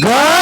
God.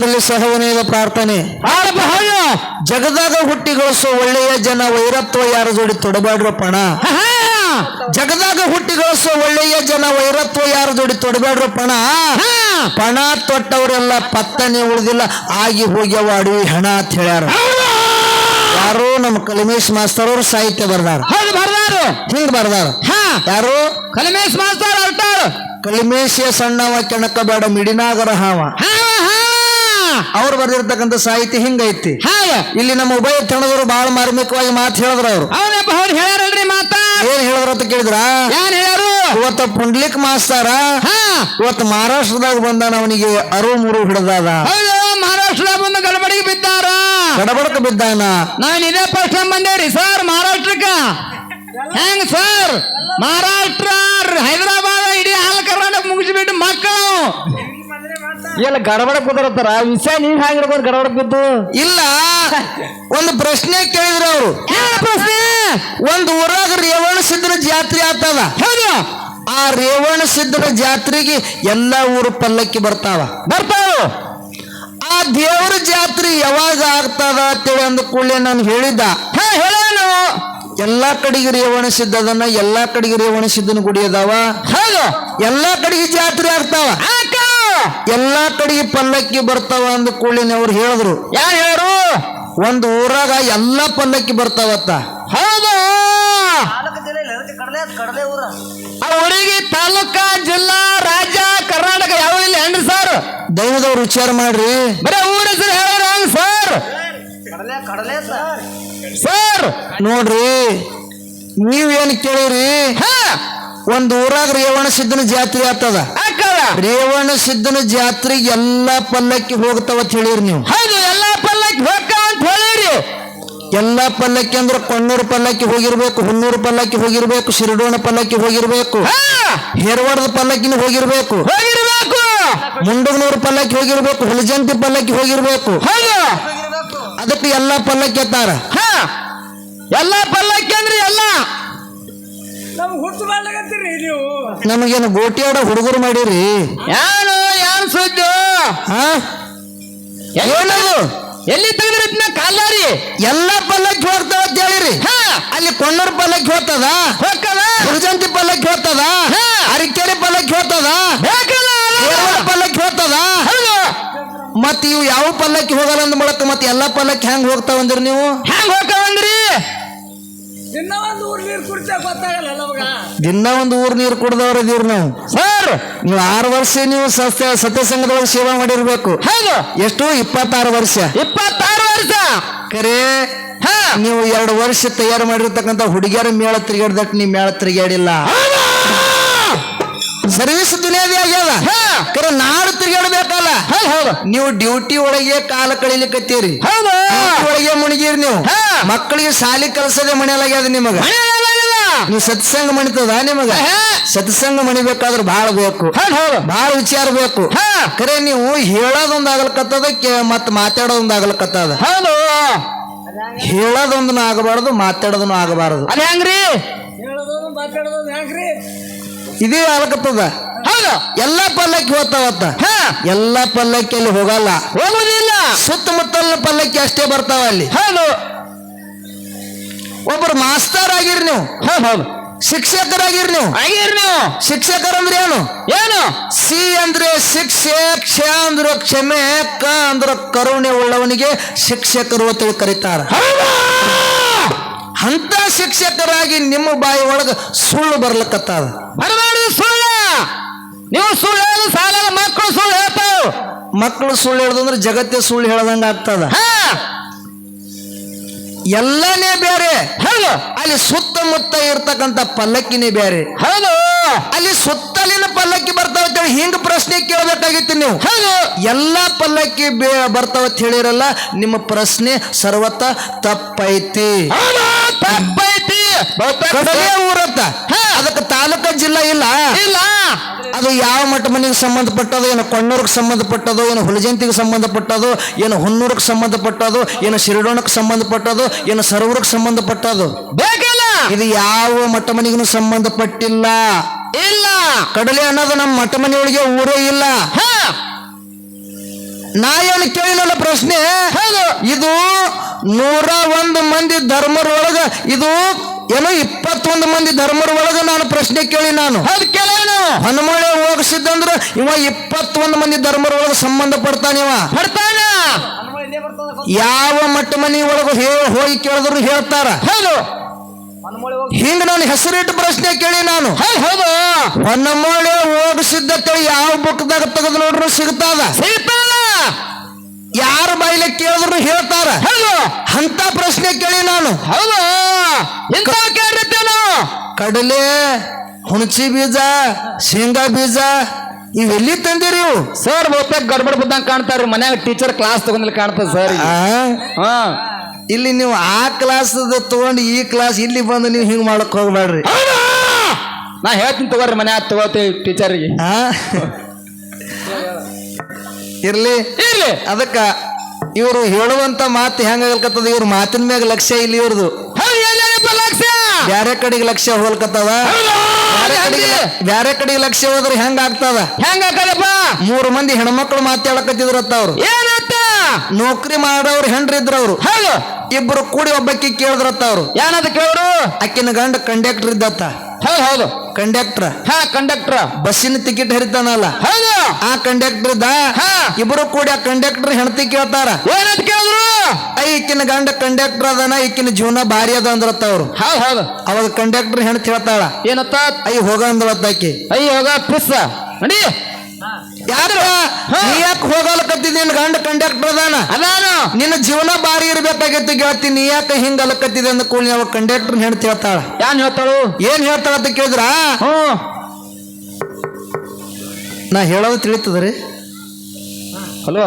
ಸಭಾ ಪಂಡಿತರಲ್ಲಿ ಸಹವನೇದ ಪ್ರಾರ್ಥನೆ. ಜಗದಾಗ ಹುಟ್ಟಿ ಗಳಿಸೋ ಒಳ್ಳೆಯ ಜನ ವೈರತ್ವ ಯಾರ ಜೋಡಿ ತೊಡಬೇಡ್ರ ಪಣ? ಜಗದಾಗ ಹುಟ್ಟಿ ಗಳಿಸೋ ಒಳ್ಳೆಯ ಜನ ವೈರತ್ವ ಯಾರ ಜೋಡಿ ತೊಡಬೇಡ್ರ ಪಣ? ಪಣ ತೊಟ್ಟವರೆಲ್ಲ ಪತ್ತನೆ ಉಳಿದಿಲ್ಲ ಆಗಿ ಹೋಗ್ಯವ ಅಡವಿ ಹಣ ಅಂತ ಹೇಳ್ಯಾರ. ಯಾರು ನಮ್ಮ ಕಲಿಮೇಶ್ ಮಾಸ್ತರ್ ಅವರು ಸಾಹಿತ್ಯ ಬರ್ದಾರ. ಹಿಂಗ್ ಬರ್ದಾರ. ಹಾ! ಯಾರು? ಕಲಿಮೇಶ್ ಮಾಸ್ತರ್ ಕಲಿಮೇಶ ಸಣ್ಣವ ಕೆಣಕ ಬೇಡ ಮಿಡಿನಾಗರ ಹಾವ. ಅವ್ರು ಬರೆದಿರ್ತಕ್ಕಂಥ ಸಾಹಿತ್ಯ ಹಿಂಗೈತಿ. ಹೌದು ಇಲ್ಲಿ ನಮ್ಮ ಉಭಯ ತಣದವರು ಬಹಳ ಮಾರ್ಮಿಕವಾಗಿ ಮಾತು ಹೇಳಿದ್ರ ಅವ್ರು. ಹೇಳಿ ಹೌದು ಹೇಳ್ಯಾರಲ್ರಿ ಮಾತ? ಏನ್ ಹೇಳಿದ್ರ ಅಂತ ಕೇಳಿದ್ರ? ಏನ್ ಹೇಳ್ಯಾರು? ಇವತ್ತ ಪುಂಡ್ಲಿಕ್ ಮಾಸ್ತಾರ ಹಾ. ಇವತ್ತು ಮಹಾರಾಷ್ಟ್ರದಾಗ ಬಂದಾನ ಅವನಿಗೆ ಅರು ಮುರು ಹಿಡ್ದಾದ. ಹೌದು ಮಹಾರಾಷ್ಟ್ರದ ಬಂದು ಗಡಬಡಿಗೆ ಬಿದ್ದಾರ? ಗಡಬಡಕ ಬಿದ್ದಾನ. ನಾನು ಇದೇ ಫಸ್ಟ್ ಟೈಮ್ ಬಂದೇವ್ರಿ ಸರ್ ಮಹಾರಾಷ್ಟ್ರಕ್ಕ? ಹೆಂಗ್ ಸರ್? ಮಹಾರಾಷ್ಟ್ರ ಹೈದರಾಬಾದ್ ಇಡೀ ಹಾಲ್ ಕರ್ನಾಟಕ ಮುಗಿಸ್ಬಿಟ್ಟು ಮಕ್ಕಳು. ಎಲ್ಲ ಗಡಬಡ ಕುದರತ್ತಾರ? ವಿಷಯ ನೀವ್ ಹಾಗಿರ್ಬೋದು ಗಡಬಡ ಬಿದ್ದು? ಇಲ್ಲ ಒಂದು ಪ್ರಶ್ನೆ ಕೇಳಿದ್ರು ಅವರು. ಪ್ರಶ್ನೆ! ಒಂದು ಊರಾಗ ರೇವಣ ಸಿದ್ಧರ ಜಾತ್ರೆ ಆಗ್ತದ. ಹೌದು. ಆ ರೇವಣ ಸಿದ್ಧರ ಜಾತ್ರೆಗೆ ಎಲ್ಲ ಊರು ಪಲ್ಲಕ್ಕಿ ಬರ್ತಾವ. ಬರ್ತಾವ. ಆ ದೇವರ ಜಾತ್ರೆ ಯಾವಾಗ ಆಗ್ತದ ಅಂತೇಳಿ ಅಂದ ಕೂಡಲೇ ನಾನು ಹೇಳಿದ್ದ. ಹಾ ಎಲ್ಲಾ ಕಡೆಗೆ ರೇವಣ ಸಿದ್ಧದನ್ನ ಎಲ್ಲಾ ಕಡೆಗೆ ರೇವಣ ಸಿದ್ಧನ ಗುಡಿ ಅದಾವ. ಹೌದು. ಎಲ್ಲಾ ಕಡೆಗೆ ಜಾತ್ರೆ ಆಗ್ತಾವ. ಎಲ್ಲಾ ಕಡೆಗೆ ಪಲ್ಲಕ್ಕಿ ಬರ್ತಾವ ಅಂದ ಕೂಡಲಿನ ಅವ್ರು ಹೇಳಿದ್ರು. ಯಾರು ಹೇಳು ಒಂದು ಊರಾಗ ಎಲ್ಲಾ ಪಲ್ಲಕ್ಕಿ ಬರ್ತಾವತ್ತ. ಹೌದು? ಆ ಊರಿಗೆ ತಾಲೂಕ ಜಿಲ್ಲಾ ರಾಜ್ಯ ಕರ್ನಾಟಕ ಯಾವ ಇಲ್ಲ ಏನ್ರಿ ಸರ್ ದೈವದವ್ರು ವಿಚಾರ ಮಾಡ್ರಿ. ಬರೇ ಊರ ಹೆಸರು ಹೇಳ ಸರ್ ಸರ್ ನೋಡ್ರಿ ನೀವೇನು ಕೇಳಿರಿ? ಒಂದು ಊರಾಗ ರೇವಣ ಸಿದ್ದನ ಜಾತ್ರೆ ಆಗ್ತದ. ರೇವಣ ಸಿದ್ಧನ ಜಾತ್ರೆಗೆ ಎಲ್ಲಾ ಪಲ್ಲಕ್ಕಿ ಹೋಗ್ತಾವ ಅಂತ ಹೇಳಿರಿ ನೀವು. ಹೌದು ಎಲ್ಲಾ ಪಲ್ಲಕ್ಕಿ ಹೋಗ ಅಂತ ಹೇಳಿರಿ. ಎಲ್ಲಾ ಪಲ್ಲಕ್ಕಿ ಅಂದ್ರೆ ಕೊಣ್ಣೂರು ಪಲ್ಲಕ್ಕಿ ಹೋಗಿರ್ಬೇಕು ಹುನ್ನೂರು ಪಲ್ಲಕ್ಕಿ ಹೋಗಿರ್ಬೇಕು ಶಿರಡೋಣ ಪಲ್ಲಕ್ಕಿ ಹೋಗಿರ್ಬೇಕು ಹಾ! ಹೇರವಾಡದ ಪಲ್ಲಕ್ಕಿನ ಹೋಗಿರ್ಬೇಕು ಹೋಗಿರ್ಬೇಕು! ಮುಂಡಗನೂರು ಪಲ್ಲಕ್ಕಿ ಹೋಗಿರ್ಬೇಕು ಹುಲಜಂತಿ ಪಲ್ಲಕ್ಕಿ ಹೋಗಿರ್ಬೇಕು. ಹೌದು! ಅದಕ್ಕೆ ಎಲ್ಲಾ ಪಲ್ಲಕ್ಕಿ ಎತ್ತಾರ? ಹಾ! ಎಲ್ಲಾ ಪಲ್ಲಕ್ಕಿ ಅಂದ್ರೆ ಎಲ್ಲ ನಮ್ಗೆ ಹುಟ್ಟು ಮಾಡ್ಲಾಗತ್ತೀರಿ ನೀವು. ನಮಗೇನು ಗೋಟಿಯಾಡ ಹುಡುಗರು ಮಾಡಿರಿ? ಯಾರು ಯಾರು ಸುದ್ದು? ಹಾ ಏನದು? ಎಲ್ಲಿ ತೆಗೆದ್ರಿದ್ನ ಕಾಲಾರಿ ಎಲ್ಲ ಪಲ್ಲಕ್ಕಿ ಹೋಗ್ತಾವ ಅಂತ ಹೇಳಿರಿ. ಹಾ. ಅಲ್ಲಿ ಕೊಣ್ಣೂರು ಪಲ್ಲಕ್ಕಿ ಹೋಗ್ತದ? ಹೊಕ್ಕದ ಹುಲಜಂತಿ ಪಲ್ಲಕ್ಕಿ ಹೋಗ್ತದ? ಹಾ. ಅರಿಕೆರೆ ಪಲ್ಲಕ್ಕಿ ಹೋಗ್ತದ? ಬೇಕಲ್ಲ ಪಲ್ಲಕ್ಕಿ ಹೋಗ್ತದ? ಹೌದು. ಮತ್ ಇವು ಯಾವ ಪಲ್ಲಕ್ಕಿ ಹೋಗಲ್ಲ ಅಂದ್ ಮಾಡಕ್ ಮತ್ತೆ ಎಲ್ಲಾ ಪಲ್ಲಕ್ಕಿ ಹೆಂಗ್ ಹೋಗ್ತಾವ ಅಂದ್ರಿ ನೀವು? ಹೆಂಗ್ ಹೋಗ್ತಾವಂದ್ರಿ? ಇನ್ನ ಒಂದು ಊರ್ ನೀರು ಕುಡಿತ ಗೊತ್ತಾಗಲ್ಲ ನಮಗ ದಿನ ಒಂದು ಊರ್ ನೀರು ಕುಡ್ದವ್ರ ಇದೀರ್ ನಾವು. ಸರ್ ನೀವು ಆರು ವರ್ಷ ನೀವು ಸತ್ಯ ಸತ್ಯ ಸಂಘದೊಳಗೆ ಸೇವಾ ಮಾಡಿರ್ಬೇಕು. ಹೌದು. ಎಷ್ಟು? ಇಪ್ಪತ್ತಾರು ವರ್ಷ. ಇಪ್ಪತ್ತಾರು ವರ್ಷ. ಕರೆ ಹಾ. ನೀವು ಎರಡು ವರ್ಷ ತಯಾರು ಮಾಡಿರ್ತಕ್ಕಂಥ ಹುಡುಗಿಯರ ಮೇಳ ತಿರುಗಾಡ್ದಟ್ ನೀವು ಮೇಳ ತಿರುಗಾಡಿಲ್ಲ. ಹೌದು. ಸರ್ವಿಸ್ ದುನಿಯಾದಿ ಆಗ್ಯದ. ಹಾ. ಕರೆ ನಾಡು ತಿರುಗಾಡ್ಬೇಕಲ್ಲ ಹೌದು. ನೀವು ಡ್ಯೂಟಿ ಒಳಗೆ ಕಾಲ ಹೌದು. ಡ್ಯೂಟಿ ಒಳಗೆ ಮುಣಿಗಿರಿ ನೀವು. ಹಾ. ಮಕ್ಕಳಿಗೆ ಸಾಲಿ ಕಲ್ಸದೆ ಮನೆಯಲ್ಲಾಗ್ಯದ ನಿಮಗ. ನೀವು ಸತ್ಸಂಗ ಮಣಿತದ ನಿಮಗ? ಸತ್ಸಂಗ ಮಣಿಬೇಕಾದ್ರೆ ಬಹಳ ಬೇಕು. ಬಹಳ ವಿಚಾರ ಬೇಕು. ಕರೆ ಖರೆ ನೀವು ಹೇಳೋದೊಂದು ಆಗ್ಲಕತ್ತದ ಕೆ- ಮತ್ ಮಾತಾಡೋದೊಂದು ಆಗ್ಲಕತ್ತದ ಹೌದು. ಹೇಳೋದೊಂದನು ಆಗಬಾರದು ಮಾತಾಡೋದನ್ನು ಆಗಬಾರದು. ಅದ ಹೆಂಗ್ರಿ? ಇದೇ ಆಗ್ಲಕತ್ತದ ಹೌದಾ. ಎಲ್ಲಾ ಪಲ್ಲಕ್ಕಿ ಹೋಗ್ತಾವತ್ತ? ಹಾ. ಎಲ್ಲಾ ಪಲ್ಲಕ್ಕಿಯಲ್ಲಿ ಹೋಗಲ್ಲ. ಹೋಗುದಿಲ್ಲ. ಸುತ್ತಮುತ್ತಲ ಪಲ್ಲಕ್ಕಿ ಅಷ್ಟೇ ಬರ್ತಾವ ಅಲ್ಲಿ. ಹೌದು. ಒಬ್ಬರು ಮಾಸ್ತರ್ ಆಗಿರಿ ನೀವು. ಹೌದು ಹೌದು. ಶಿಕ್ಷಕರಾಗಿರ್ ನೀವು. ಆಗಿರಿ ನೀವು. ಶಿಕ್ಷಕರಂದ್ರೆ ಏನು? ಏನು? ಸಿ ಅಂದ್ರೆ ಶಿಕ್ಷೆ ಕ್ಷ ಅಂದ್ರೆ ಕ್ಷಮೆ ಕ ಅಂದ್ರೆ ಕರುಣೆ ಉಳ್ಳವನಿಗೆ ಶಿಕ್ಷಕರು ಅಂತ ಕರೀತಾರ. ಹೌದಾ? ಅಂತ ಶಿಕ್ಷಕರಾಗಿ ನಿಮ್ಮ ಬಾಯಿ ಒಳಗೆ ಸುಳ್ಳು ಬರ್ಲಕತ್ತಾದ. ಬರಬಾರ್ದು ಸುಳ್ಳು. ನೀವು ಸುಳ್ಳು ಹೇಳಿ ಸಾಲದ ಮಕ್ಕಳು ಸುಳ್ಳು ಹೇಳ್ತಾವ ಮಕ್ಕಳು ಸುಳ್ಳು ಹೇಳ್ದಂದ್ರೆ ಜಗತ್ತೇ ಸುಳ್ಳು ಹೇಳ್ದಂಗ ಆಗ್ತದ. ಹಾ. ಎಲ್ಲನೇ ಬೇರೆ ಹೌದು. ಅಲ್ಲಿ ಸುತ್ತಮುತ್ತ ಇರ್ತಕ್ಕಂತ ಪಲ್ಲಕ್ಕಿನೇ ಬೇರೆ ಹೌದು. ಅಲ್ಲಿ ಸುತ್ತಲಿನ ಪಲ್ಲಕ್ಕಿ ಬರ್ತಾವ ಅಂತೇಳಿ ಹಿಂಗ ಪ್ರಶ್ನೆ ಕೇಳಬೇಕಾಗಿತ್ತು ನೀವು. ಹೌದು. ಎಲ್ಲಾ ಪಲ್ಲಕ್ಕಿ ಬರ್ತಾವ ಅಂತ ಹೇಳಿರಲ್ಲ ನಿಮ್ಮ ಪ್ರಶ್ನೆ ಸರ್ವತ ತಪ್ಪೈತಿ. ತಪ್ಪೈತಿ. ಊರತ್ತ. ಅದಕ್ಕೆ ತಾಲೂಕ ಜಿಲ್ಲಾ ಇಲ್ಲ. ಇಲ್ಲ. ಅದು ಯಾವ ಮಠ ಮನೆಗೆ ಸಂಬಂಧಪಟ್ಟದು ಏನು ಕೊಣ್ಣೂರಿಗೆ ಸಂಬಂಧಪಟ್ಟದು ಏನು ಹುಲಜಂತಿಗೆ ಸಂಬಂಧಪಟ್ಟದು ಏನು ಹುನ್ನೂರಕ್ಕೆ ಸಂಬಂಧಪಟ್ಟದು ಏನು ಶಿರಡೋಣಕ್ಕೆ ಸಂಬಂಧಪಟ್ಟದು ಏನು ಸರೋವರಕ್ಕೆ ಸಂಬಂಧಪಟ್ಟದು? ಬೇಕಿಲ್ಲ. ಇದು ಯಾವ ಮಠ ಮನೆಗೂ ಸಂಬಂಧಪಟ್ಟಿಲ್ಲ. ಇಲ್ಲ. ಕಡಲೆ ಅನ್ನೋದು ನಮ್ಮ ಮಠ ಮನೆಯೊಳಗೆ ಊರೇ ಇಲ್ಲ. ಹಾ. ನಾ ಏನು ಕೇಳಿಲ್ಲ ಪ್ರಶ್ನೆ? ಇದು ನೂರ ಒಂದು ಮಂದಿ ಧರ್ಮರೊಳಗ ಇದು ಏನೋ ಇಪ್ಪತ್ತೊಂದು ಮಂದಿ ಧರ್ಮರ ಒಳಗ ನಾನು ಪ್ರಶ್ನೆ ಕೇಳಿ ನಾನು. ಹನುಮಳೆ ಹೋಗಿಸಿದ್ದಂದ್ರ ಇವ ಇಪ್ಪತ್ತೊಂದು ಮಂದಿ ಧರ್ಮರ ಒಳಗ ಸಂಬಂಧ ಪಡ್ತಾನೆ ಇವ. ಯಾವ ಮಟ್ಟ ಮನಿ ಒಳಗ ಹೋಗಿ ಕೇಳಿದ್ರು ಹೇಳ್ತಾರ. ಹೌದು. ಹಿಂಗ ನಾನು ಹೆಸರಿಟ್ಟು ಪ್ರಶ್ನೆ ಕೇಳಿ ನಾನು. ಹೌದು ಹೊನ್ನಮಳೆ ಹೋಗಿಸಿದ್ದ ಯಾವ ಬುಕ್ದಾಗ ತೆಗೆದು ನೋಡ್ರು ಸಿಗ್ತಾದ. ಸಿಗ್ತಾನ ಯಾರ ಬಾಯಿಲೆ ಕೇಳಿದ್ರು ಹೇಳ್ತಾರ? ಹೌದು. ಅಂತ ಪ್ರಶ್ನೆ ಕೇಳಿ ನಾನು. ಹೌದು. ಕಡಲೆ ಹುಣಸಿ ಬೀಜ ಶೇಂಗಾ ಬೀಜ ಇವೆಲ್ಲಿ ತಂದಿರಿ ಇವು? ಸರ್ ಬಹುತೇಕ ಗಡ್ಬಡ್ ಬಿದ್ದಂಗೆ ಕಾಣ್ತಾರ್ರಿ. ಮನ್ಯಾಗ ಟೀಚರ್ ಕ್ಲಾಸ್ ತಗೊಂಡ್ಲಿ ಕಾಣ್ತದ ಸರ್ ಆ, ಹಾ. ಇಲ್ಲಿ ನೀವು ಆ ಕ್ಲಾಸ್ ತಗೊಂಡು ಈ ಕ್ಲಾಸ್ ಇಲ್ಲಿ ಬಂದು ನೀವು ಹಿಂಗ್ ಮಾಡಕ್ ಹೋಗ್ಬೇಡ್ರಿ? ನಾ ಹೇಳ್ತೀನಿ ತಗೋರಿ ಮನ್ಯಾಗ ತಗೋತೀವಿ ಟೀಚರ್ಗೆ ಆ? ಇರ್ಲಿ. ಇರ್ಲಿ. ಅದಕ್ಕ ಇವರು ಹೇಳುವಂತ ಮಾತು ಹೆಂಗಾಗಲ್ಕತ್ತದ ಇವ್ರ ಮಾತಿನ ಮ್ಯಾಗ ಲಕ್ಷ್ಯ ಇಲ್ಲಿ ಇವ್ರದು. ಬ್ಯಾರೆ ಕಡೆಗೆ ಲಕ್ಷ್ಯ ಹೋಲ್ಕತ್ತದ? ಬ್ಯಾರೆ ಕಡೆಗೆ ಲಕ್ಷ್ಯ ಹೋದ್ರೆ ಹೆಂಗ ಆಗ್ತದ? ಹೆಂಗ ಮೂರು ಮಂದಿ ಹೆಣ್ಮಕ್ಳು ಮಾತಾಡಕತ್ತಿದ್ರತ್ತ ಅವ್ರು. ನೌಕರಿ ಮಾಡೋರು ಹೆಂಡ್ರಿದ್ರ ಅವ್ರು. ಹೌದು. ಇಬ್ರು ಕೂಡಿ ಒಬ್ಬಕ್ಕಿ ಕೇಳಿದ್ರತ್ತ ಅವ್ರು. ಅದು ಕೇಳ್ರು? ಅಕ್ಕಿನ ಗಂಡ ಕಂಡಕ್ಟರ್ ಇದ್ದತ್ತ. ಹೌದು ಹೌದು. ಕಂಡಕ್ಟರ್. ಹಾ ಕಂಡಕ್ಟರ್. ಬಸ್ಸಿನ ಟಿಕೆಟ್ ಹರಿತಾನಲ್ಲ. ಹೌದು. ಆ ಕಂಡಕ್ಟರ್ ದಾ ಹಾ. ಇಬ್ರು ಕೂಡ ಆ ಕಂಡಕ್ಟರ್ ಹೆಣತಿ ಕೇಳ್ತಾರ. ಏನಂತ ಕೇಳಿದ್ರು? ಐ ಈಕಿನ ಗಂಡ ಕಂಡಕ್ಟರ್ ಅದನ ಈಕಿನ ಜೀವನ ಭಾರಿ ಅದ ಅಂದ್ರತ್ತ ಅವ್ರು. ಹೌದು ಹೌದು. ಅವಾಗ ಕಂಡಕ್ಟರ್ ಹೆಣ್ತಿ ಹೇಳ್ತಾಳ. ಏನತ್ತ? ಐ ಹೋಗ ಅಂದ್ರತ್ತ ಆಕಿ. ಅಯ್ಯ ಹೋಗ ಪಿಸ್ ನಡಿ. ನೀ ಯಾಕೆ ಹೋಗಲಕತ್ತಿದ್ ನಿನ್ ಗಂಡ ಕಂಡಕ್ಟರ್ ಅದಾನ ಅದಾನ. ನಿನ್ನ ಜೀವನ ಬಾರಿ ಇರ್ಬೇಕಾಗಿತ್ತು ಗೆಳತಿ. ನೀ ಯಾಕೆ ಹಿಂಗ ಅಲಕತ್ತಿದೆ ಅಂದ ಕೂಲಿ ಅವ ಕಂಡಕ್ಟರ್ ಹೆಣ್ತಿ ಹೇಳ್ತಾಳ. ಯಾನ್ ಹೇಳ್ತಾಳು? ಏನ್ ಹೇಳ್ತಾಳ ಅಂತ ಕೇಳಿದ್ರ? ನಾ ಹೇಳೋದು ತಿಳಿತದ್ರಿ? ಹಲೋ?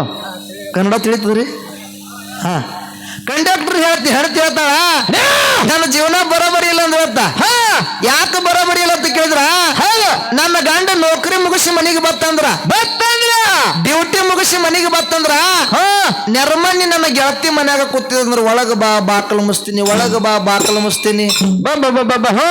ಕನ್ನಡ ತಿಳಿತದ್ರಿ? ಹಾ. ಕಂಡಕ್ಟರ್ ಹೇಳ್ತಿ ಹೆಣ್ತಿ ಹೇಳ್ತಾಳ? ನನ್ನ ಜೀವನ ಬರೋಬರಿ ಇಲ್ಲ ಅಂತ ಹೇಳ್ತಾ. ಹಾ. ಯಾಕೆ ಬರೋಬರಿ ಇಲ್ಲ ಅಂತ ಕೇಳಿದ್ರ ಹೌದು ನನ್ನ ಗಂಡ ನೌಕರಿ ಮುಗಿಸಿ ಮನೆಗೆ ಬತ್ತಂದ್ರ? ಬತ್ತಂದ್ರ? ಡ್ಯೂಟಿ ಮುಗಿಸಿ ಮನೆಗೆ ಬತ್ತಂದ್ರ? ನೆರಮನಿ ನನ್ನ ಗೆಳತಿ ಮನ್ಯಾಗ ಕೂತಿದಂದ್ರ ಒಳಗ ಬಾ ಬಾಕಲ್ ಮುಸ್ತೀನಿ ಒಳಗ ಬಾ ಬಾಕಲ್ ಮುಸ್ತೀನಿ ಬಾ ಬಾ ಬಾ ಬಾ ಬಾ ಹಾ.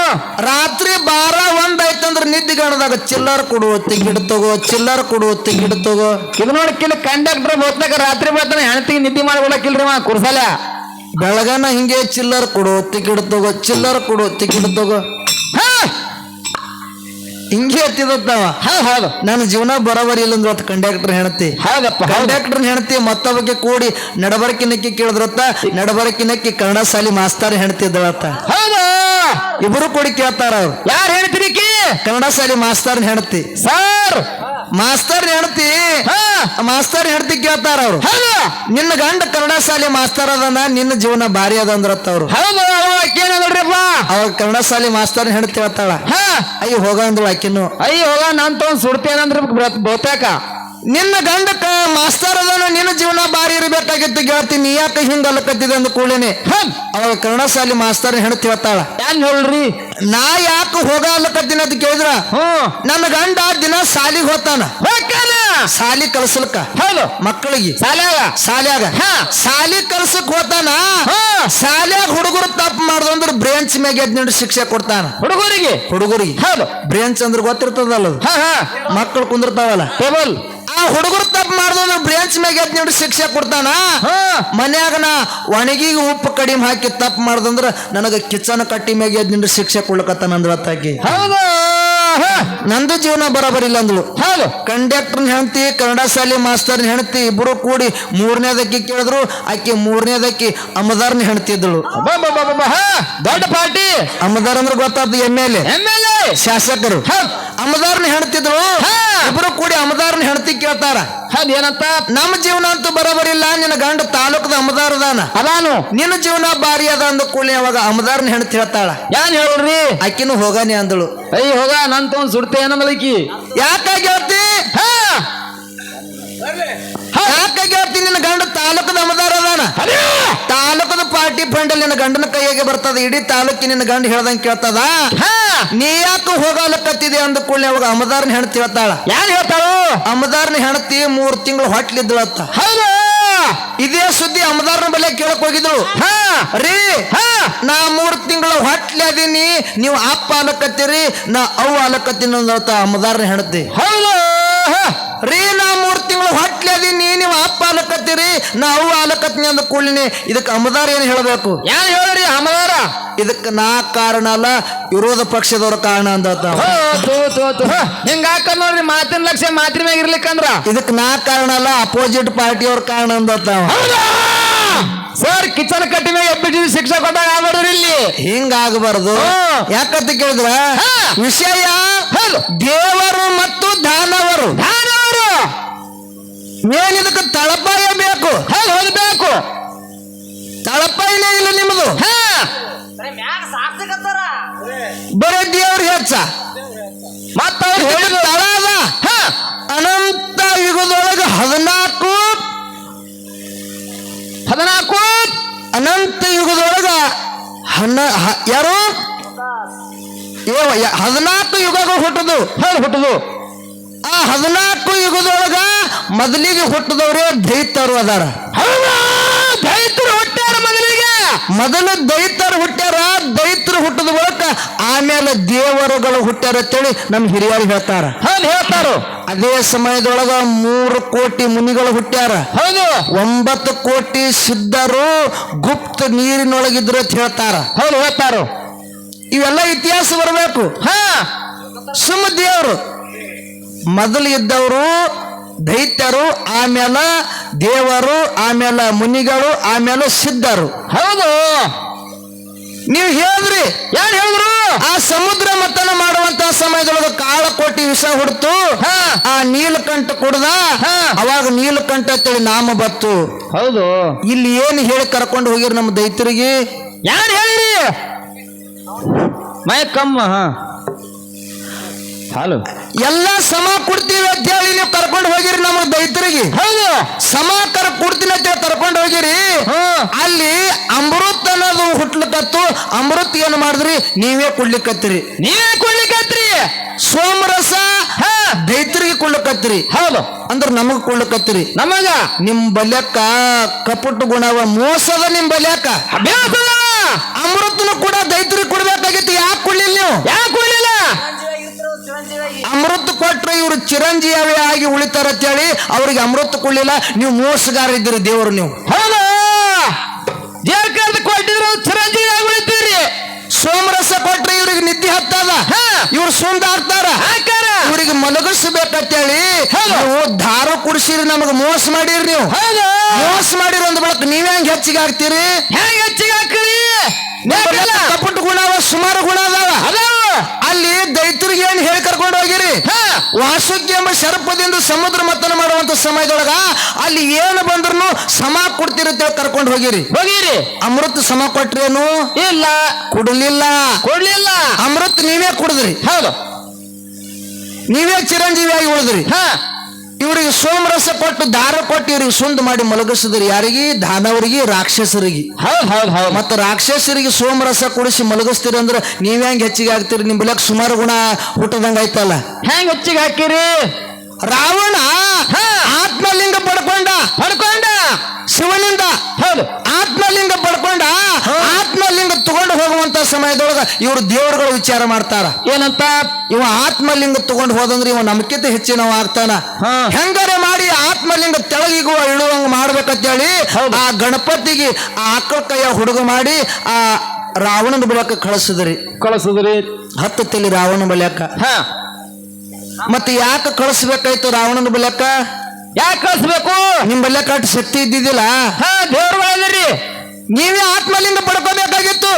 ರಾತ್ರಿ ಬಾರ ಒಂದ್ ಆಯ್ತಂದ್ರ ನಿದ್ದೆ ಗಣದಾಗ ಚಿಲ್ಲರ್ ಕೊಡು ಗಿಡ ತಗೋ ಚಿಲ್ಲರ್ ಕೊಡು ಗಿಡ ತಗೋ. ಇದು ನೋಡಿ ಕಿಲ್ ಕಂಡಕ್ಟರ್ ಬೋತ್ನಾಗ ರಾತ್ರಿ ಬರ್ತಾನ ಹೆಣ್ತಿಗೆ ನಿದ್ದೆ ಮಾಡ್ಕೊಳಕಿಲ್ರಿ ಮಾ ಕುರ್ಸಲ್ಯ ಬೆಳಗನ ಹಿಂಗೆ ಚಿಲ್ಲರ್ ಕೊಡು ತಿಕ್ಕಿಡ್ ತಗೋ ಚಿಲ್ಲರ್ ಕೊಡು ತಿಕ್ಕಿಡ್ತಗೋ ತಗೋ. ಹಿಂಗೆ ಹತ್ತಿದತ್ತವ ಹೌದು ಹೌದು. ನನ್ನ ಜೀವನ ಬರೋಬರಿ ಇಲ್ಲ ಅಂದ್ರೆ ಕಂಡಕ್ಟರ್ ಹೆಣತಿ ಹಾಗಪ್ಪ ಹೌದು. ಕಂಡಕ್ಟರ್ ಹೆಣತಿ ಮತ್ತೊಬ್ಬಕ್ಕೆ ಕೂಡಿ ನಡಬರಕಿನಕ್ಕೆ ಕೇಳಿದ್ರತ್ತ ನಡಬರಕಿನಕ್ಕೆ ಕನ್ನಡ ಶಾಲಿ ಮಾಸ್ತಾರ ಹೆಣ್ತಿದ್ದಳತ್ತ ಹೌದು. ಇಬ್ಬರು ಕೂಡಿ ಕೇಳ್ತಾರ ಅವ್ರು. ಯಾರು ಹೇಳ್ತೀರಿ ಕಿ ಕನ್ನಡ ಶಾಲಿ ಮಾಸ್ತರ್ ಹೆಣತಿ ಸರ್. ಮಾಸ್ತರ್ ಹೆಣತಿ ಹಾ. ಮಾಸ್ತರ್ ಹೆಣತಿ ಕೇಳ್ತಾರ ಅವ್ರು. ನಿನ್ನ ಗಂಡ ಕನ್ನಡ ಶಾಲೆ ಮಾಸ್ತರ್ ಅದನ ನಿನ್ನ ಜೀವನ ಭಾರಿ ಅದ ಅಂದ್ರತ್ತ ಅವ್ರು. ನೋಡ್ರಿಪ್ಪ ಅವಾಗ ಕನ್ನಡ ಶಾಲೆ ಮಾಸ್ತರ್ ಹೆಣತಿ ಹೇಳ್ತಾಳ. ಹಾ. ಅಯ್ಯ ಹೋಗ ಅಂದ್ಳು ಆಕಿನು ಅಯ್ಯ ಹೋಗ ನಾನ್ ತಗೊಂಡ್ ಸುಡ್ತೇನಂದ್ರ ಬಹುತೇಕ. ನಿನ್ನ ಗಂಡ ಕ ಮಾಸ್ತರ್ ಅದನ ನಿನ್ನ ಜೀವನ ಬಾರಿ ಇರಬೇಕಾಗಿತ್ತು ಗೆಳತಿ ನೀ ಯಾಕೆ ಹಿಂಗ ಅಲಕತ್ತಿದೆ ಅಂದ ಕೂಡಲೇನೆ? ಅವಾಗ ಕನ್ನಡ ಶಾಲೆ ಮಾಸ್ತರ್ ಹೆಣತಿ ಹೇಳ್ತಾಳ ಏನ್ ಹೇಳ್ರಿ? ನಾ ಯಾಕೆ ಹೋಗ ಅಲ್ಲಕತ್ತೀನಿ ಅಂತ ಕೇಳಿದ್ರ? ನನ್ನ ಗಂಡ ದಿನ ಸಾಲಿಗೆ ಹೋತಾನ ಸಾಲಿ ಕಲ್ಸಲ್ಕ. ಹೌದು. ಮಕ್ಕಳಿಗೆ ಸಾಲ್ಯಾಗ ಸಾಲ್ಯಾಗ ಹಾ. ಸಾಲಿ ಕಲ್ಸಕ್ ಹೋತಾನ ಹಾ. ಸಾಲ್ಯಾಗ ಹುಡುಗರು ತಪ್ಪು ಮಾಡ್ದಂದ್ರ ಬ್ರೇಂಚ್ ಮ್ಯಾಗ ಎದ್ ನಿಂಡು ಶಿಕ್ಷೆ ಕೊಡ್ತಾನ. ಹುಡುಗರಿಗೆ? ಹುಡುಗರಿಗೆ. ಹೌದು. ಬ್ರೇಂಚ್ ಅಂದ್ರೆ ಗೊತ್ತಿರ್ತದಲ್ಲ ಅದು. ಹಾ ಹಾ. ಮಕ್ಕಳು ಕುಂದಿರ್ತಾವಲ್ಲ. ಟೇಬಲ್. ಹುಡುಗರು ತಪ್ಪು ಮಾಡಿದ್ರೆ ಬ್ರಾಂಚ್ ಮ್ಯಾಗ ಎದ್ ನೋಡಿ ಶಿಕ್ಷೆ ಕೊಡ್ತಾನ? ಮನ್ಯಾಗ ನಾ ಒಣಗಿಗೆ ಉಪ್ಪು ಕಡಿಮೆ ಹಾಕಿ ತಪ್ಪು ಮಾಡ್ದಂದ್ರ ನನಗ ಕಿಚನ್ ಕಟ್ಟಿ ಮ್ಯಾಗ ಎದ್ ನಿಂಡು ಶಿಕ್ಷೆ ಕೊಡ್ಲಕತ್ತಾನ ಅಂದ್ರ ಹೌದಾ. ನಂದು ಜೀವನ ಬರಬರಿಲ್ಲ ಅಂದ್ಳು. ಹೌದು. ಕಂಡಕ್ಟರ್ನ ಹೆಂಡತಿ ಕನ್ನಡ ಶಾಲೆ ಮಾಸ್ತರ್ನ ಹೆಂಡತಿ ಇಬ್ಬರು ಕೂಡಿ ಮೂರನೇದಕ್ಕಿ ಕೇಳಿದ್ರು ಆಕೆ ಮೂರನೇದಕ್ಕಿ ಅಮದಾರ್ನ ಹೆಣ್ತಿದ್ದಳು ಅಬ್ಬಬ್ಬಬ್ಬಬ್ಬ, ಹಾ, ದೊಡ್ಡ ಪಾರ್ಟಿ. ಅಮದಾರ್ ಅಂದ್ರೆ ಗೊತ್ತಾದ್ M L M L A. ಶಾಸಕರು. ಅಮದಾರ್ನ ಹಾ. ಇಬ್ರು ಕೂಡಿ ಅಮದಾರ್ನ ಹೆಣ್ತಿ ಕೇಳ್ತಾರ. ಏನಂತ? ನಮ್ಮ ಜೀವನ ಅಂತೂ ಬರಬರಿಲ್ಲ ನಿನ್ನ ಗಂಡ ತಾಲೂಕದ ಅಮದಾರ್ ಅದಾನ. ಅದಾನು. ನಿನ್ನ ಜೀವನ ಬಾರಿ ಅದ ಅಂದ ಕೂಡಲೇ ಅವಾಗ ಅಮದಾರ್ನ ಹೆಣ್ತಿ ಹೇಳ್ತಾಳ. ಏನ್ ಹೇಳ್ರಿ ಆಕಿನೂ ಹೋಗಾನೆ ಅಂದಳು. ಅಯ್ಯ ಹೋಗ. ನನ್ ಒಂದು ಸುಡ್ತೆ ಏನಂದಲಿಕ್ಕಿ ಯಾಕಾಗಿ ಹೇಳ್ತಿ ಹಾ. ಯಾಕಾಗಿ ಹೇಳ್ತಿ ನಿನ್ನ ಗಂಡ ತಾಲೂಕದ ಅಮದಾರ್ ಅದಾನ. ಅದೇ ತಾಲೂಕದ ಪಾರ್ಟಿ ಫಂಡ್ ನಿನ್ನ ಗಂಡನ ಕೈಯಾಗೆ ಬರ್ತದ. ಇಡೀ ತಾಲೂಕಿ ನಿನ್ನ ಗಂಡ ಹೇಳ್ದಂಗೆ ಕೇಳ್ತದ. ಹಾ. ನೀ ಯಾಕೆ ಹೋಗಲಕತ್ತಿದೆ ಅಂದ ಕೂಡಲೇ ಅವಾಗ ಅಮದಾರ್ನ ಹೆಣ್ತಿ ಹೇಳ್ತಾಳ. ಯಾರು ಹೇಳ್ತಾಳು? ಅಮದಾರ್ನ ಹೆಣ್ತಿ ಮೂರು ತಿಂಗಳು ಹೊಟ್ಲಿದ್ದಳತ್ತ. ಹೌದು. ಇದೇ ಸುದ್ದಿ ಅಮದಾರ್ನ ಬಲೆ ಕೇಳಕ್ ಹೋಗಿದ್ರು. ಹಾ, ರೀ, ಹಾ, ನಾ ಮೂರ್ ತಿಂಗಳು ಹೊಟ್ಲೆ ಅದೀನಿ. ನೀವು ಅಪ್ಪ ಅಲಕತ್ತೀರಿ ನಾ ಅವ್ ಅಲಕತ್ತೀನಿ ಅಂತ ಅಮದಾರ್ನ ಹೆಣ್ತಿ. ಹಾ ರೀ ನಾ ಮೂರ್ ತಿಂಗಳು ಹೊಟ್ಲಿ ನೀ ನೀವು ಅಪ್ಪ ಅಲಕತ್ತೀರಿ ನಾ ಅವ್ವ ಅಲಕತ್ನಿ ಅಂದ ಕೂಡಲಿನಿ. ಇದಕ್ಕೆ ಅಮದಾರ್ ಏನು ಹೇಳ್ಬೇಕು? ಯಾರು ಹೇಳ್ರಿ ಅಮದಾರ? ಇದಕ್ಕೆ ನಾ ಕಾರಣ ಅಲ್ಲ ವಿರೋಧ ಪಕ್ಷದವ್ರ ಕಾರಣ ಅಂದ ಹಿಂಗಾಕ ನೋಡ್ರಿ ಮಾತಿನ ಲಕ್ಷ ಮಾತಿನ ಮ್ಯಾಗ ಇರ್ಲಿಕ್ಕಂದ್ರ ಇದಕ್ಕೆ ನಾ ಕಾರಣ ಅಲ್ಲ ಅಪೋಸಿಟ್ ಪಾರ್ಟಿಯವ್ರ ಕಾರಣ ಅವ. ಸರ್ ಕಿಚನ್ ಕಟ್ಟಿ ಮ್ಯಾಗ ಶಿಕ್ಷಕ ಶಿಕ್ಷೆ ಕೊಟ್ಟಾಗ ಆಗ್ಬಾರ್ದು ಇಲ್ಲಿ. ಹಿಂಗಾಗಬಾರ್ದು. ಯಾಕಂತ ಕೇಳಿದ್ರ. ವಿಷಯ ದೇವರು ಮತ್ತು ದಾನವರು. ದಾನವರು ಮೇನ್ ಇದಕ್ಕೆ ತಳಪಾಯ ಬೇಕು. ಹಾಗೆ ಹೌದು ಬೇಕು ತಳಪಾಯನೇ ಇಲ್ಲ ನಿಮ್ಮದು ಹಾ. ಬರೀ ದೇವ್ರ ಹೆಚ್ಚ. ಮತ್ತ ಅವ್ರು ಇದಕ್ಕೆ ಹೇಳಿದ್ರು ತಳ ಅದ. ಹಾ. ಅನಂತ ಯುಗದೊಳಗೆ ಹದಿನಾಲ್ಕು ಹದಿನಾಲ್ಕು ಅನಂತ ಯುಗದೊಳಗ ಹನ್ನ ಯಾರು? ಹದಿನಾಲ್ಕು ಯುಗಗಳು ಹುಟ್ಟದು. ಹೇಳಿ ಹುಟ್ಟದು. ಹದಿನಾಲ್ಕು ಯುಗದೊಳಗ ಮೊದಲಿಗೆ ಹುಟ್ಟದವ್ರೆ ದೈತರು ಅದಾರ. ದೈತರು ಹುಟ್ಟ್ಯಾರ ಮೊದಲಿಗೆ. ಮೊದಲು ದೈತರು ಹುಟ್ಟ್ಯಾರ ದೈತರು ಹುಟ್ಟದ ಬಳಿಕ ಆಮೇಲೆ ದೇವರುಗಳು ಹುಟ್ಟ್ಯಾರ ಅಂತೇಳಿ ನಮ್ಮ ಹಿರಿಯರು ಹೇಳ್ತಾರ. ಹೌದು ಹೇಳ್ತಾರು. ಅದೇ ಸಮಯದೊಳಗ ಮೂರು ಕೋಟಿ ಮುನಿಗಳು ಹುಟ್ಟ್ಯಾರ. ಹೌದು. ಒಂಬತ್ತು ಕೋಟಿ ಸಿದ್ಧರು ಗುಪ್ತ ನೀರಿನೊಳಗಿದ್ರು ಅಂತ ಹೇಳ್ತಾರ. ಹೌದು ಹೇಳ್ತಾರು. ಇವೆಲ್ಲ ಇತಿಹಾಸ ಬರಬೇಕು. ಹಾ. ಸುಮ್ಮ ದೇವರು. ಮೊದಲು ಇದ್ದವರು ದೈತ್ಯರು ಆಮೇಲೆ ದೇವರು ಆಮೇಲೆ ಮುನಿಗಳು ಆಮೇಲೆ ಸಿದ್ಧರು. ಹೌದು. ನೀವು ಹೇಳಿದ್ರಿ. ಯಾರು ಹೇಳಿದ್ರು? ಆ ಸಮುದ್ರ ಮತನ ಮಾಡುವಂತ ಕಾಡು ಕೋಟಿ ವಿಷ ಹುಡ್ತು. ಆ ನೀಲಕಂಠ ಕುಡ್ದ. ಅವಾಗ ನೀಲಕಂಠ ಅಂತೇಳಿ ನಾಮ ಬತ್ತು ಹೌದು. ಇಲ್ಲಿ ಏನು ಹೇಳಿ ಕರ್ಕೊಂಡು ಹೋಗಿರಿ ನಮ್ಮ ದೈತ್ಯರಿಗೆ? ಯಾರು ಹೇಳಿರಿ? ಮೈ ಕಮ್ಮ ಹಾ. ಹಾಲು ಎಲ್ಲ ಸಮ ಕೊಡ್ತೀವಿ ಅಂತ ಹೇಳಿ ನೀವು ಕರ್ಕೊಂಡು ಹೋಗಿರಿ ನಮ್ಮ ದೈತರಿಗೆ ಹೌದು. ಸಮ ಕರ್ ಕೊಡ್ತೀನಿ ಅಂತ ಹೇಳಿ ಕರ್ಕೊಂಡು ಹೋಗಿರಿ. ಅಲ್ಲಿ ಅಮೃತ್ ಅನ್ನೋದು ಹುಟ್ಲಕತ್ತು ಅಮೃತ್ ಏನ್ ಮಾಡಿದ್ರಿ? ನೀವೇ ಕುಡ್ಲಿಕ್ಕತ್ತೀರಿ ನೀವೇ ಕೊಡ್ಲಿಕ್ಕತ್ರಿ ಸೋಮರಸ ಹಾ. ದೈತ್ಯರಿಗೆ ಕುಡ್ಲಕತ್ತೀರಿ. ಹೌದು. ಅಂದ್ರ ನಮಗ್ ಕೊಡ್ಲಿಕತ್ತೀರಿ. ನಮಗ? ನಿಮ್ ಬಲ್ಯಕ್ಕ ಕಪಟ ಗುಣವ ಮೋಸದ ನಿಮ್ ಬಲ್ಯಕ್ಕ ಅಮೃತನು ಕೂಡ ದೈತರಿಗೆ ಕೊಡ್ಬೇಕಾಗಿತ್ತು. ಯಾಕೆ ಕೊಡ್ಲಿಲ್ಲ ನೀವು? ಯಾಕೆ ಅಮೃತ ಕೊಟ್ರೆ ಇವರು ಚಿರಂಜೀವಿ ಆಗಿ ಉಳಿತಾರ ಅಂತೇಳಿ ಅವ್ರಿಗೆ ಅಮೃತ ಕೊಡ್ಲಿಲ್ಲ. ನೀವು ಮೋಸಗಾರ ಇದ್ದೀರಿ ದೇವರು ನೀವು. ಹೌದಾ? ಕೊಟ್ಟಿದ್ರು ಚಿರಂಜೀವಿ ಆಗಿ ಉಳಿತೀರಿ? ಸೋಮರಸ ಕೊಟ್ರೆ ಇವ್ರಿಗೆ ನಿದ್ದೆ ಹತ್ತದ. ಹಾ. ಇವ್ರು ಸುಂದ ಆಗ್ತಾರ ಇವರಿಗೆ ಮಲಗಿಸ್ಬೇಕಂತೇಳಿ. ನೀವು ದಾರು ಕುಡಿಸಿರಿ ನಮಗೆ ಮೋಸ ಮಾಡಿರಿ ನೀವು. ಮೋಸ ಮಾಡಿರಿ ಅಂದ ಬಳಕ ನೀವ್ ಹೆಂಗ್ ಹೆಚ್ಚಿಗೆ ಆಗ್ತೀರಿ? ಹೆಂಗ್ ಹೆಚ್ಚಿಗೆ ಕಪಟ ಗುಣ ಅವ ಸುಮಾರು ಗುಣ ಅದಾವ ಅಲ್ಲಿ ದೈತ್ರಿಗೆ ಏನ್ ಹೇಳಿ ಕರ್ಕೊಂಡು ಹೋಗಿರಿ? ಹಾ. ವಾಸುಕಿ ಎಂಬ ಶರಪದಿಂದ ಸಮುದ್ರ ಮತನ ಮಾಡುವಂತ ಸಮಯದೊಳಗ ಅಲ್ಲಿ ಏನು ಬಂದ್ರು ಸಮ ಕೊಡ್ತಿರುತ್ತೆ ಕರ್ಕೊಂಡು ಹೋಗಿರಿ. ಹೋಗಿರಿ. ಅಮೃತ ಸಮ ಕೊಟ್ರೇನು? ಇಲ್ಲ. ಕುಡಲಿಲ್ಲ. ಕೊಡ್ಲಿಲ್ಲ. ಅಮೃತ ನೀವೇ ಕುಡಿದ್ರಿ. ಹೌದು. ನೀವೇ ಚಿರಂಜೀವಿಯಾಗಿ ಉಳಿದ್ರಿ. ಹಾ. ಇವ್ರಿಗೆ ಸೋಮರಸ ಕೊಟ್ಟು ದಾರ ಕೊಟ್ಟು ಇವರಿಗೆ ಸುಂದ್ ಮಾಡಿ ಮಲಗಿಸಿದ್ರಿ ಯಾರಿಗೆ? ದಾನವರಿಗೆ ರಾಕ್ಷಸರಿಗೆ. ಹೌದು ಹೌದು ಹೌದು. ಮತ್ತು ರಾಕ್ಷಸರಿಗೆ ಸೋಮರಸ ಕುಡಿಸಿ ಮಲಗಿಸ್ತೀರಿ ಅಂದ್ರೆ ನೀವ್ ಹೆಂಗ್ ಹೆಚ್ಚಿಗೆ ಆಗ್ತೀರಿ? ನಿಮ್ ಸುಮಾರು ಗುಣ ಹುಟ್ಟದಂಗ ಆಯ್ತಲ್ಲ. ಹೆಂಗ್ ಹೆಚ್ಚಿಗೆ ಹಾಕಿರಿ? ರಾವಣ. ಆತ್ಮಲಿಂಗ ಪಡ್ಕೊಂಡ. ಪಡ್ಕೊಂಡ. ಶಿವನಿಂದ. ಹೌದು. ಆತ್ಮಲಿಂಗ ಪಡ್ಕೊಂಡ. ಆತ್ಮಲಿಂಗ ತಗೊಂಡು ಹೋಗುವಂತ ಸಮಯದೊಳಗ ಇವರು ದೇವರುಗಳು ವಿಚಾರ ಮಾಡ್ತಾರ. ಏನಂತ? ಇವ ಆತ್ಮಲಿಂಗ ತಗೊಂಡು ಹೋದಂದ್ರೆ ಇವ ನಮ್ಕಿಂತ ಹೆಚ್ಚಿನ ಆಗ್ತಾನ. ಹೆಂಗಾರೆ ಮಾಡಿ ಆತ್ಮಲಿಂಗ ತೆಳಗಿಗುವ ಇಳುವಂಗ ಮಾಡ್ಬೇಕಂತೇಳಿ ಹೇಳಿ ಆ ಗಣಪತಿಗೆ ಆ ಆಕಳ ಕೈಯ ಹುಡುಗ ಮಾಡಿ ಆ ರಾವಣನ ಬಳಿಯಕ್ಕ ಕಳಿಸಿದ್ರಿ. ಕಳಿಸಿದ್ರಿ. ಹತ್ತು ತಲೆ ರಾವಣ ಬಳಿಯಕ್ಕ ಹಾ. ಮತ್ತೆ ಯಾಕೆ ಕಳಿಸ್ಬೇಕಾಯ್ತು ರಾವಣನ ಬಲಕ್ಕ ಯಾಕೆ ಕಳಿಸ್ಬೇಕು? ನಿಮ್ ಬಳಿಯಕ್ಕ ಅಷ್ಟು ಶಕ್ತಿ ಇದ್ದಿದ್ದಿಲ್ಲ? ಹಾ ಒಳಗಿರಿ ನೀವೇ ಆತ್ಮಲಿಂದ ಪಡ್ಕೋಬೇಕಾಗಿತ್ತು.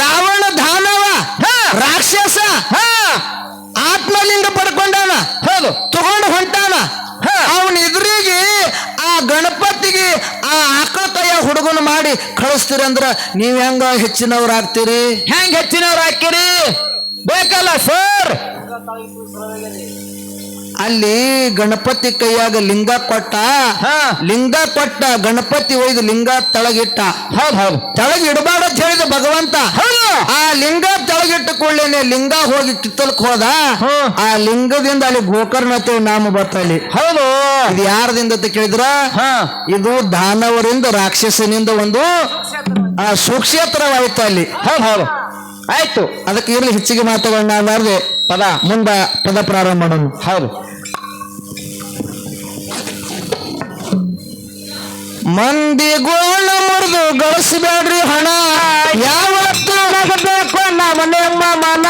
ರಾವಣ ದಾನವ. ರಾಕ್ಷಸ ಹಾ. ಆತ್ಮಲಿಂಗ ಪಡ್ಕೊಂಡಾನ ಹೌದು. ತಗೊಂಡು ಹೊಂಟಾನ. ಅವನ ಎದುರಿಗೆ ಆ ಗಣಪತಿಗೆ ಆ ಆಕಳ ಕೈಯ ಹುಡುಗನ ಮಾಡಿ ಕಳಿಸ್ತೀರಂದ್ರ ನೀವ್ ಹೆಂಗ ಹೆಚ್ಚಿನವ್ರ ಆಗ್ತೀರಿ ಹೆಂಗ್ ಹೆಚ್ಚಿನವ್ರ ಹಾಕಿರಿ ಬೇಕಲ್ಲ ಸರ್? ಅಲ್ಲಿ ಗಣಪತಿ ಕೈಯಾಗ ಲಿಂಗ ಕೊಟ್ಟ ಹಾ. ಲಿಂಗ ಕೊಟ್ಟ ಗಣಪತಿ ಒಯ್ದು ಲಿಂಗ ತಳಗಿಟ್ಟ. ಹೌದು ಹೌದು. ತೆಳಗ್ ಇಡಬಾರ್ದು ಅಂತ ಹೇಳಿದ ಭಗವಂತ. ಆ ಲಿಂಗ ತಳಗಿಟ್ಟ ಕೂಡಲೇನೆ ಲಿಂಗ ಹೋಗಿ ಕಿತ್ತಲ್ಕ್ ಹೋದ. ಆ ಲಿಂಗದಿಂದ ಅಲ್ಲಿ ಗೋಕರ್ಣ ನಾಮ ಬರ್ತಲ್ಲಿ ಹೌದು. ಇದು ಯಾರದಿಂದ ಅಂತ ಕೇಳಿದ್ರ? ಹಾ. ಇದು ದಾನವರಿಂದ ರಾಕ್ಷಸನಿಂದ ಒಂದು ಆ ಸುಕ್ಷೇತ್ರವಾಯ್ತು ಅಲ್ಲಿ. ಹೌದು ಹೌದು. ಆಯ್ತು. ಅದಕ್ಕೆ ಇರ್ಲಿ, ಹೆಚ್ಚಿಗೆ ಮಾತುಗಳನ್ನ ಮಾಡಿದೆ. ಪದ, ಮುಂದ ಪದ ಪ್ರಾರಂಭ ಮಾಡೋಣ. ಹೌದು. ಮಂದಿ ಗೋಳ ಮುರಿದು ಗಳಿಸಬೇಡ್ರಿ ಹಣ. ಯಾವತ್ತು ನಗಬೇಕು ನಮ್ಮ ನಿಮ್ಮ ಮನ.